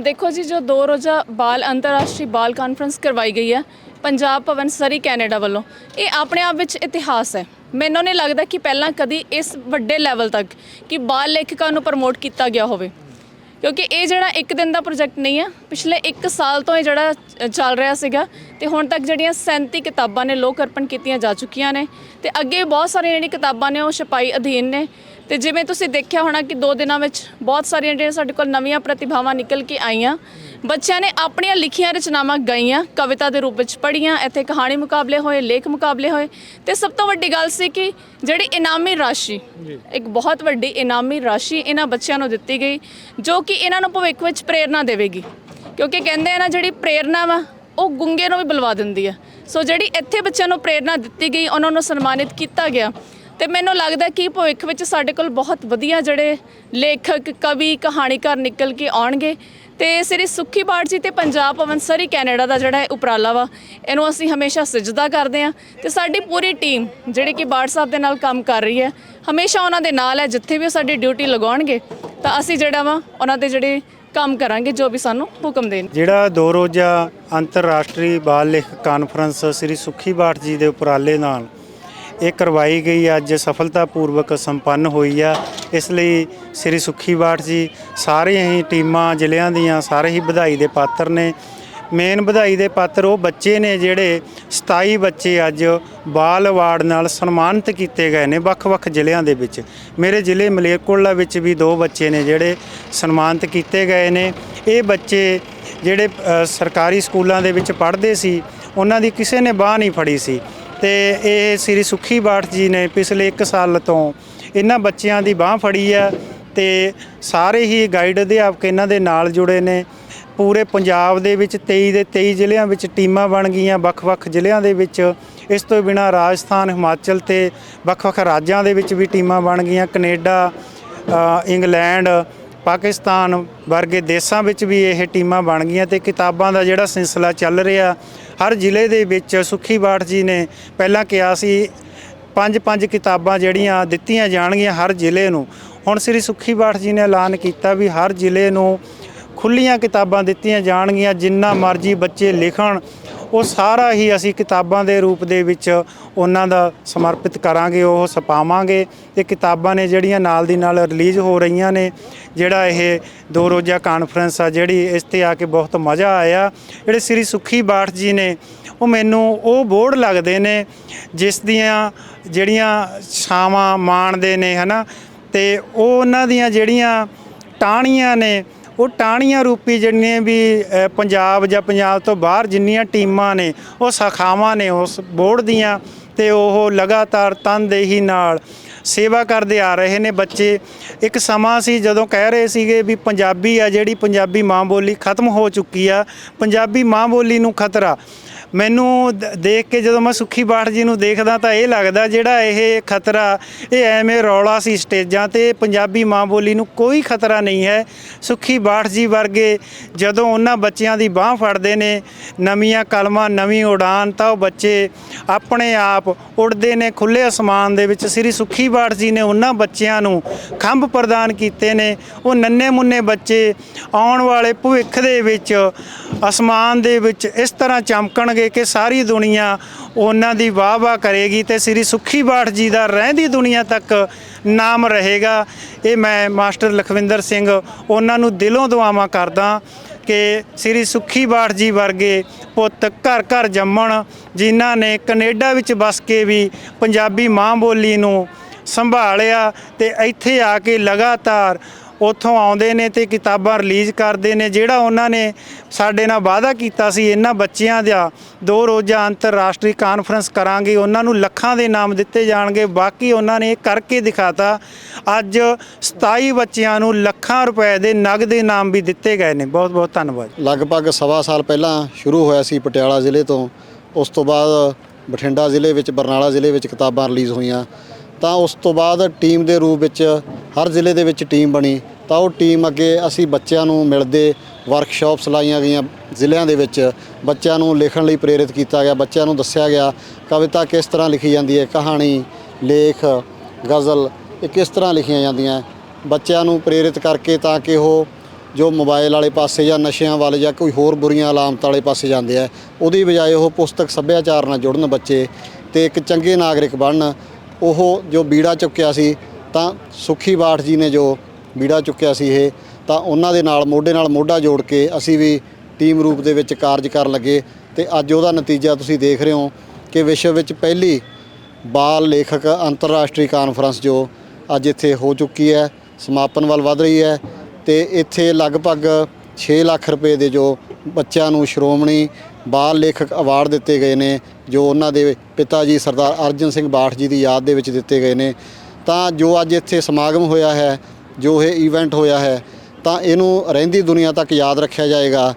ਦੇਖੋ ਜੀ, ਜੋ ਦੋ ਰੋਜ਼ਾ ਬਾਲ ਅੰਤਰਰਾਸ਼ਟਰੀ ਬਾਲ ਕਾਨਫਰੰਸ ਕਰਵਾਈ ਗਈ ਹੈ, ਪੰਜਾਬ ਭਵਨ ਸਰੀ, ਕੈਨੇਡਾ ਵੱਲੋਂ। ਇਹ ਆਪਣੇ ਆਪ ਵਿੱਚ ਇਤਿਹਾਸ ਹੈ। ਮੈਨੂੰ ਨਹੀਂ ਲੱਗਦਾ ਕਿ ਪਹਿਲਾਂ ਕਦੀ ਇਸ ਵੱਡੇ ਲੈਵਲ ਤੱਕ ਕਿ ਬਾਲ ਲੇਖਕਾਂ ਨੂੰ ਪ੍ਰਮੋਟ ਕੀਤਾ ਗਿਆ ਹੋਵੇ। ਕਿਉਂਕਿ ਇਹ ਜਿਹੜਾ ਇੱਕ ਦਿਨ ਦਾ ਪ੍ਰੋਜੈਕਟ ਨਹੀਂ ਹੈ ਪਿਛਲੇ 1 ਸਾਲ ਤੋਂ ਇਹ ਜਿਹੜਾ ਚੱਲ ਰਿਹਾ ਸੀਗਾ ਤੇ ਹੁਣ ਤੱਕ ਜਿਹੜੀਆਂ 37 ਕਿਤਾਬਾਂ ਨੇ ਲੋਕ ਅਰਪਣ ਕੀਤੀਆਂ ਜਾ ਚੁੱਕੀਆਂ ਨੇ ਤੇ ਅੱਗੇ ਬਹੁਤ ਸਾਰੀਆਂ ਜਿਹੜੀਆਂ ਕਿਤਾਬਾਂ ਨੇ ਉਹ ਛਪਾਈ ਅਧੀਨ ਨੇ ਤੇ ਜਿਵੇਂ ਤੁਸੀਂ ਦੇਖਿਆ ਹੋਣਾ ਕਿ ਦੋ ਦਿਨਾਂ ਵਿੱਚ ਬਹੁਤ ਸਾਰੀਆਂ ਜਿਹੜੀਆਂ ਸਾਡੇ ਕੋਲ ਨਵੀਆਂ ਪ੍ਰਤਿਭਾਵਾਂ ਨਿਕਲ ਕੇ ਆਈਆਂ। ਬੱਚਿਆਂ ਨੇ ਆਪਣੀਆਂ ਲਿਖੀਆਂ ਰਚਨਾਵਾਂ ਗਾਈਆਂ ਕਵਿਤਾ ਦੇ ਰੂਪ ਵਿੱਚ ਪੜ੍ਹੀਆਂ ਇੱਥੇ ਕਹਾਣੀ ਮੁਕਾਬਲੇ ਹੋਏ ਲੇਖ ਮੁਕਾਬਲੇ ਹੋਏ ਤੇ ਸਭ ਤੋਂ ਵੱਡੀ ਗੱਲ ਸੀ ਕਿ ਜਿਹੜੀ ਇਨਾਮੀ ਰਾਸ਼ੀ ਇੱਕ ਬਹੁਤ ਵੱਡੀ ਇਨਾਮੀ ਰਾਸ਼ੀ ਇਹਨਾਂ ਬੱਚਿਆਂ ਨੂੰ ਦਿੱਤੀ ਗਈ ਜੋ ਕਿ ਇਹਨਾਂ ਨੂੰ ਭਵਿੱਖ ਵਿੱਚ ਪ੍ਰੇਰਨਾ ਦੇਵੇਗੀ। ਕਿਉਂਕਿ ਕਹਿੰਦੇ ਆ ਨਾ, ਜਿਹੜੀ ਪ੍ਰੇਰਨਾ ਵਾ, ਉਹ ਗੁੰਗੇ ਨੂੰ ਵੀ ਬੁਲਵਾ ਦਿੰਦੀ ਹੈ ਸੋ ਜਿਹੜੀ ਇੱਥੇ ਬੱਚਿਆਂ ਨੂੰ ਪ੍ਰੇਰਨਾ ਦਿੱਤੀ ਗਈ, ਉਹਨਾਂ ਨੂੰ ਸਨਮਾਨਿਤ ਕੀਤਾ ਗਿਆ। ਤੇ ਮੈਨੂੰ ਲੱਗਦਾ ਕਿ ਭਵਿੱਖ ਵਿੱਚ ਸਾਡੇ ਕੋਲ ਬਹੁਤ ਵਧੀਆ ਜਿਹੜੇ ਲੇਖਕ, ਕਵੀ, ਕਹਾਣੀਕਾਰ ਨਿਕਲ ਕੇ ਆਉਣਗੇ। ਤੇ ਸ੍ਰੀ ਸੁੱਖੀ ਬਾੜ ਜੀ ਤੇ ਪੰਜਾਬ ਭਵਨ ਸਰੀ ਕੈਨੇਡਾ ਦਾ ਜਿਹੜਾ ਇਹ ਉਪਰਾਲਾ ਵਾ, ਇਹਨੂੰ ਅਸੀਂ ਹਮੇਸ਼ਾ ਸਜਦਾ ਕਰਦੇ ਹਾਂ ਤੇ ਸਾਡੀ ਪੂਰੀ ਟੀਮ, ਜਿਹੜੀ ਕਿ ਬਾੜ ਸਾਹਿਬ ਦੇ ਨਾਲ ਕੰਮ ਕਰ ਰਹੀ ਹੈ, ਹਮੇਸ਼ਾ ਉਹਨਾਂ ਦੇ ਨਾਲ ਹੈ, ਜਿੱਥੇ ਵੀ ਉਹ ਸਾਡੀ ਡਿਊਟੀ ਲਗਾਉਣਗੇ। ਤਾਂ ਅਸੀਂ ਜਿਹੜਾ ਵਾ, ਉਹਨਾਂ ਦੇ ਜਿਹੜੇ ਕੰਮ ਕਰਾਂਗੇ, ਜੋ ਵੀ ਸਾਨੂੰ ਹੁਕਮ ਦੇਣ। ਜਿਹੜਾ ਦੋ ਰੋਜ਼ਾ ਅੰਤਰਰਾਸ਼ਟਰੀ ਬਾਲ ਲੇਖਕ ਕਾਨਫਰੰਸ ਸ੍ਰੀ ਸੁਖੀ ਬਾਠ ਜੀ ਦੇ ਉਪਰਾਲੇ ਨਾਲ ਇਹ ਕਰਵਾਈ ਗਈ, ਅੱਜ ਸਫਲਤਾਪੂਰਵਕ ਸੰਪੰਨ ਹੋਈ ਆ। ਇਸ ਲਈ ਸ੍ਰੀ ਸੁਖੀ ਬਾਠ ਜੀ ਸਾਰੇ ਹੀ ਟੀਮਾਂ, ਜ਼ਿਲ੍ਹਿਆਂ ਦੀਆਂ ਸਾਰੇ ਹੀ ਵਧਾਈ ਦੇ ਪਾਤਰ ਨੇ। ਮੇਨ ਵਧਾਈ ਦੇ ਪਾਤਰ ਉਹ ਬੱਚੇ ਨੇ ਜਿਹੜੇ 27 ਬੱਚੇ ਅੱਜ ਬਾਲ ਅਵਾਰਡ ਨਾਲ ਸਨਮਾਨਿਤ ਕੀਤੇ ਗਏ ਨੇ ਵੱਖ-ਵੱਖ ਜ਼ਿਲ੍ਹਿਆਂ ਦੇ ਵਿੱਚ। ਮੇਰੇ ਜ਼ਿਲ੍ਹੇ ਮਲੇਰਕੋਟਲਾ ਵਿੱਚ ਵੀ ਦੋ ਬੱਚੇ ਨੇ ਜਿਹੜੇ ਸਨਮਾਨਿਤ ਕੀਤੇ ਗਏ ਨੇ। ਇਹ ਬੱਚੇ ਜਿਹੜੇ ਸਰਕਾਰੀ ਸਕੂਲਾਂ ਦੇ ਵਿੱਚ ਪੜ੍ਹਦੇ ਸੀ, ਉਹਨਾਂ ਦੀ ਕਿਸੇ ਨੇ ਬਾਹ ਨਹੀਂ ਫੜੀ ਸੀ। ਤੇ ਇਹ ਸ੍ਰੀ ਸੁਖੀ ਬਾਠ ਜੀ ਨੇ ਪਿਛਲੇ 1 ਸਾਲ ਤੋਂ ਇਹਨਾਂ ਬੱਚਿਆਂ ਦੀ ਬਾਹ ਫੜੀ ਆ ਤੇ ਸਾਰੇ ਹੀ ਗਾਈਡ ਅਧਿਆਪਕ ਇਹਨਾਂ ਦੇ ਨਾਲ ਜੁੜੇ ਨੇ। ਪੂਰੇ ਪੰਜਾਬ ਦੇ ਵਿੱਚ 23 ਦੇ 23 ਜ਼ਿਲ੍ਹਿਆਂ ਵਿੱਚ ਟੀਮਾਂ ਬਣ ਗਈਆਂ, ਵੱਖ-ਵੱਖ ਜ਼ਿਲ੍ਹਿਆਂ ਦੇ ਵਿੱਚ। ਇਸ ਤੋਂ ਬਿਨਾਂ ਰਾਜਸਥਾਨ, ਹਿਮਾਚਲ ਤੇ ਵੱਖ-ਵੱਖ ਰਾਜਾਂ ਦੇ ਵਿੱਚ ਵੀ ਟੀਮਾਂ ਬਣ ਗਈਆਂ। ਕੈਨੇਡਾ ਇੰਗਲੈਂਡ, ਪਾਕਿਸਤਾਨ ਵਰਗੇ ਦੇਸ਼ਾਂ ਵਿੱਚ ਵੀ ਇਹ ਟੀਮਾਂ ਬਣ ਗਈਆਂ ਤੇ ਕਿਤਾਬਾਂ ਦਾ ਜਿਹੜਾ ਸਿਲਸਿਲਾ ਚੱਲ ਰਿਹਾ, ਹਰ ਜ਼ਿਲ੍ਹੇ ਦੇ ਵਿੱਚ ਸੁਖੀ ਬਾਠ ਜੀ ਨੇ ਪਹਿਲਾਂ ਕਿਹਾ ਸੀ ਪੰਜ ਪੰਜ ਕਿਤਾਬਾਂ ਜਿਹੜੀਆਂ ਦਿੱਤੀਆਂ ਜਾਣਗੀਆਂ ਹਰ ਜ਼ਿਲ੍ਹੇ ਨੂੰ। ਹੁਣ ਸ੍ਰੀ ਸੁਖੀ ਬਾਠ ਜੀ ਨੇ ਐਲਾਨ ਕੀਤਾ ਵੀ ਹਰ ਜ਼ਿਲ੍ਹੇ ਨੂੰ ਖੁੱਲੀਆਂ ਕਿਤਾਬਾਂ ਦਿੱਤੀਆਂ ਜਾਣਗੀਆਂ, ਜਿੰਨਾ ਮਰਜ਼ੀ ਬੱਚੇ ਲਿਖਣ, ਉਹ ਸਾਰਾ ਹੀ ਅਸੀਂ ਕਿਤਾਬਾਂ ਦੇ ਰੂਪ ਦੇ ਵਿੱਚ ਉਹਨਾਂ ਦਾ ਸਮਰਪਿਤ ਕਰਾਂਗੇ, ਉਹ ਛਪਾਵਾਂਗੇ। ਤੇ ਕਿਤਾਬਾਂ ਨੇ ਜਿਹੜੀਆਂ ਨਾਲ ਦੀ ਨਾਲ ਰਿਲੀਜ਼ ਹੋ ਰਹੀਆਂ ਨੇ, ਜਿਹੜਾ ਇਹ ਦੋ ਰੋਜ਼ਾ ਕਾਨਫਰੰਸ ਆ, ਜਿਹੜੀ ਇਸ ਤੇ ਆ ਕੇ ਬਹੁਤ ਮਜ਼ਾ ਆਇਆ। ਜਿਹੜੇ ਸ੍ਰੀ ਸੁਖੀ ਬਾਠ ਜੀ ਨੇ, ਉਹ ਮੈਨੂੰ ਉਹ ਬੋਰਡ ਲੱਗਦੇ ਨੇ, ਜਿਸ ਦੀਆਂ ਜਿਹੜੀਆਂ ਛਾਵਾਂ ਮਾਣਦੇ ਨੇ, ਹਨਾ? ਤੇ ਉਹ ਉਹਨਾਂ ਦੀਆਂ ਜਿਹੜੀਆਂ ਟਾਹਣੀਆਂ ਨੇ ਉਹ ਟਾਹਣੀਆਂ ਰੂਪੀ ਜਿਹੜੀਆਂ ਵੀ ਪੰਜਾਬ ਜਾਂ ਪੰਜਾਬ ਤੋਂ ਬਾਹਰ ਜਿੰਨੀਆਂ ਟੀਮਾਂ ਨੇ, ਉਹ ਸਖਾਵਾਂ ਨੇ ਉਸ ਬੋਰਡ ਦੀਆਂ ਤੇ ਉਹ ਲਗਾਤਾਰ ਤਨਦੇਹੀ ਨਾਲ ਸੇਵਾ ਕਰਦੇ ਆ ਰਹੇ ਨੇ ਬੱਚੇ। ਇੱਕ ਸਮਾਂ ਸੀ ਜਦੋਂ ਕਹਿ ਰਹੇ ਸੀਗੇ ਵੀ ਪੰਜਾਬੀ ਆ ਜਿਹੜੀ ਪੰਜਾਬੀ ਮਾਂ ਬੋਲੀ ਖਤਮ ਹੋ ਚੁੱਕੀ ਆ, ਪੰਜਾਬੀ ਮਾਂ ਬੋਲੀ ਨੂੰ ਖਤਰਾ। ਮੈਨੂੰ ਦ- ਦੇਖ ਕੇ ਜਦੋਂ ਮੈਂ ਸੁੱਖੀ ਬਾਠ ਜੀ ਨੂੰ ਦੇਖਦਾ ਤਾਂ ਇਹ ਲੱਗਦਾ ਜਿਹੜਾ ਇਹ ਖਤਰਾ, ਇਹ ਐਵੇਂ ਰੌਲਾ ਸੀ ਸਟੇਜਾਂ ਤੇ, ਪੰਜਾਬੀ ਮਾਂ ਬੋਲੀ ਨੂੰ ਕੋਈ ਖਤਰਾ ਨਹੀਂ ਹੈ। ਸੁੱਖੀ ਬਾਠ ਜੀ ਵਰਗੇ ਜਦੋਂ ਉਹਨਾਂ ਬੱਚਿਆਂ ਦੀ ਬਾਹ ਫੜਦੇ ਨੇ, ਨਵੀਆਂ ਕਲਮਾਂ, ਨਵੀਂ ਉਡਾਨ, ਤਾਂ ਉਹ ਬੱਚੇ ਆਪਣੇ ਆਪ ਉੱਡਦੇ ਨੇ ਖੁੱਲੇ ਅਸਮਾਨ ਦੇ ਵਿੱਚ। ਸ੍ਰੀ ਸੁੱਖੀ ਬਾਠ ਜੀ ਨੇ ਉਹਨਾਂ ਬੱਚਿਆਂ ਨੂੰ ਖੰਭ ਪ੍ਰਦਾਨ ਕੀਤੇ ਨੇ। ਉਹ ਨੰਨੇ ਮੁੰਨੇ ਬੱਚੇ ਆਉਣ ਵਾਲੇ ਭਵਿੱਖ ਦੇ ਵਿੱਚ, ਅਸਮਾਨ ਦੇ ਵਿੱਚ ਇਸ ਤਰ੍ਹਾਂ ਚਮਕਣਗੇ। ਕਿ ਸਾਰੀ ਦੁਨੀਆ ਉਹਨਾਂ ਦੀ ਵਾਹ ਵਾਹ ਕਰੇਗੀ ਤੇ ਸ੍ਰੀ ਸੁੱਖੀ ਬਾਠ ਜੀ ਦਾ ਰਹਿੰਦੀ ਦੁਨੀਆ ਤੱਕ ਨਾਮ ਰਹੇਗਾ। ਇਹ ਮੈਂ ਮਾਸਟਰ ਲਖਵਿੰਦਰ ਸਿੰਘ ਉਹਨਾਂ ਨੂੰ ਦਿਲੋਂ ਦੁਆਵਾਂ ਕਰਦਾ ਕਿ ਸ੍ਰੀ ਸੁੱਖੀ ਬਾਠ ਜੀ ਵਰਗੇ ਪੁੱਤ ਘਰ ਘਰ ਜੰਮਣ, ਜਿਨ੍ਹਾਂ ਨੇ ਕੈਨੇਡਾ ਵਿੱਚ ਵਸ ਕੇ ਵੀ ਪੰਜਾਬੀ ਮਾਂ ਬੋਲੀ ਨੂੰ ਸੰਭਾਲਿਆ ਤੇ ਇੱਥੇ ਆ ਕੇ ਲਗਾਤਾਰ ਉੱਥੋਂ ਆਉਂਦੇ ਨੇ ਤੇ ਕਿਤਾਬਾਂ ਰਿਲੀਜ਼ ਕਰਦੇ ਨੇ, ਜਿਹੜਾ ਉਹਨਾਂ ਨੇ ਸਾਡੇ ਨਾਲ ਵਾਅਦਾ ਕੀਤਾ ਸੀ, ਇਹਨਾਂ ਬੱਚਿਆਂ ਦਾ ਦੋ ਰੋਜ਼ਾ ਅੰਤਰਰਾਸ਼ਟਰੀ ਕਾਨਫਰੰਸ ਕਰਾਂਗੇ, ਉਹਨਾਂ ਨੂੰ ਲੱਖਾਂ ਦੇ ਨਾਮ ਦਿੱਤੇ ਜਾਣਗੇ, ਬਾਕੀ ਉਹਨਾਂ ਨੇ ਇਹ ਕਰਕੇ ਦਿਖਾਤਾ, ਅੱਜ 27 ਬੱਚਿਆਂ ਨੂੰ ਲੱਖਾਂ ਰੁਪਏ ਦੇ ਨਗਦ ਇਨਾਮ ਵੀ ਦਿੱਤੇ ਗਏ ਨੇ। ਬਹੁਤ ਬਹੁਤ ਧੰਨਵਾਦ। ਲਗਭਗ ਸਵਾ ਸਾਲ ਪਹਿਲਾਂ ਸ਼ੁਰੂ ਹੋਇਆ ਸੀ ਪਟਿਆਲਾ ਜ਼ਿਲ੍ਹੇ ਤੋਂ, ਉਸ ਤੋਂ ਬਾਅਦ ਬਠਿੰਡਾ ਜ਼ਿਲ੍ਹੇ ਵਿੱਚ, ਬਰਨਾਲਾ ਜ਼ਿਲ੍ਹੇ ਵਿੱਚ ਕਿਤਾਬਾਂ ਰਿਲੀਜ਼ ਹੋਈਆਂ। ਤਾਂ ਉਸ ਤੋਂ ਬਾਅਦ ਟੀਮ ਦੇ ਰੂਪ ਵਿੱਚ ਹਰ ਜ਼ਿਲ੍ਹੇ ਦੇ ਵਿੱਚ ਟੀਮ ਬਣੀ। ਤਾਂ ਉਹ ਟੀਮ ਅੱਗੇ ਅਸੀਂ ਬੱਚਿਆਂ ਨੂੰ ਮਿਲਦੇ ਵਰਕਸ਼ਾਪਸ ਲਾਈਆਂ ਗਈਆਂ ਜ਼ਿਲ੍ਹਿਆਂ ਦੇ ਵਿੱਚ। ਬੱਚਿਆਂ ਨੂੰ ਲਿਖਣ ਲਈ ਪ੍ਰੇਰਿਤ ਕੀਤਾ ਗਿਆ, ਬੱਚਿਆਂ ਨੂੰ ਦੱਸਿਆ ਗਿਆ, ਕਵਿਤਾ ਕਿਸ ਤਰ੍ਹਾਂ ਲਿਖੀ ਜਾਂਦੀ ਹੈ, ਕਹਾਣੀ, ਲੇਖ, ਗਜ਼ਲ, ਇਹ ਕਿਸ ਤਰ੍ਹਾਂ ਲਿਖੀਆਂ ਜਾਂਦੀਆਂ। ਬੱਚਿਆਂ ਨੂੰ ਪ੍ਰੇਰਿਤ ਕਰਕੇ ਤਾਂ ਕਿ ਉਹ ਜੋ ਮੋਬਾਈਲ ਵਾਲੇ ਪਾਸੇ ਜਾਂ ਨਸ਼ਿਆਂ ਵਾਲੇ ਜਾਂ ਕੋਈ ਹੋਰ ਬੁਰੀਆਂ ਅਲਾਮਤ ਵਾਲੇ ਪਾਸੇ ਜਾਂਦੇ ਆ, ਉਹਦੀ ਬਜਾਏ ਉਹ ਪੁਸਤਕ ਸੱਭਿਆਚਾਰ ਨਾਲ ਜੁੜਨ ਬੱਚੇ ਤੇ ਇੱਕ ਚੰਗੇ ਨਾਗਰਿਕ ਬਣਨ। ਉਹ ਜੋ ਬੀੜਾ ਚੁੱਕਿਆ ਸੀ, ਤਾਂ ਸੁਖੀ ਬਾਠ ਜੀ ਨੇ ਜੋ ਬੀੜਾ ਚੁੱਕਿਆ ਸੀ ਇਹ, ਤਾਂ ਉਹਨਾਂ ਦੇ ਨਾਲ, ਮੋਢੇ ਨਾਲ ਮੋਢਾ ਜੋੜ ਕੇ ਅਸੀਂ ਵੀ ਟੀਮ ਰੂਪ ਦੇ ਵਿੱਚ ਕਾਰਜ ਕਰਨ ਲੱਗੇ। ਤੇ ਅੱਜ ਉਹਦਾ ਨਤੀਜਾ ਤੁਸੀਂ ਦੇਖ ਰਹੇ ਹੋ ਕਿ ਵਿਸ਼ਵ ਵਿੱਚ ਪਹਿਲੀ ਬਾਲ ਲੇਖਕ ਅੰਤਰਰਾਸ਼ਟਰੀ ਕਾਨਫਰੰਸ ਜੋ ਅੱਜ ਇੱਥੇ ਹੋ ਚੁੱਕੀ ਹੈ, ਸਮਾਪਨ ਵੱਲ ਵਧ ਰਹੀ ਹੈ। ਤੇ ਇੱਥੇ ਲਗਭਗ 6 ਲੱਖ ਰੁਪਏ ਦੇ ਜੋ ਬੱਚਿਆਂ ਨੂੰ ਸ਼੍ਰੋਮਣੀ ਬਾਲ ਲੇਖਕ ਅਵਾਰਡ ਦਿੱਤੇ ਗਏ ਨੇ, ਜੋ ਉਹਨਾਂ ਦੇ ਪਿਤਾ ਜੀ ਸਰਦਾਰ ਅਰਜਨ ਸਿੰਘ ਬਾਠ ਜੀ ਦੀ ਯਾਦ ਦੇ ਵਿੱਚ ਦਿੱਤੇ ਗਏ ਨੇ। ਤਾਂ ਜੋ ਅੱਜ ਇੱਥੇ ਸਮਾਗਮ ਹੋਇਆ ਹੈ, ਜੋ ਇਹ ਇਵੈਂਟ ਹੋਇਆ ਹੈ, ਤਾਂ ਇਹਨੂੰ ਰਹਿੰਦੀ ਦੁਨੀਆ ਤੱਕ ਯਾਦ ਰੱਖਿਆ ਜਾਏਗਾ।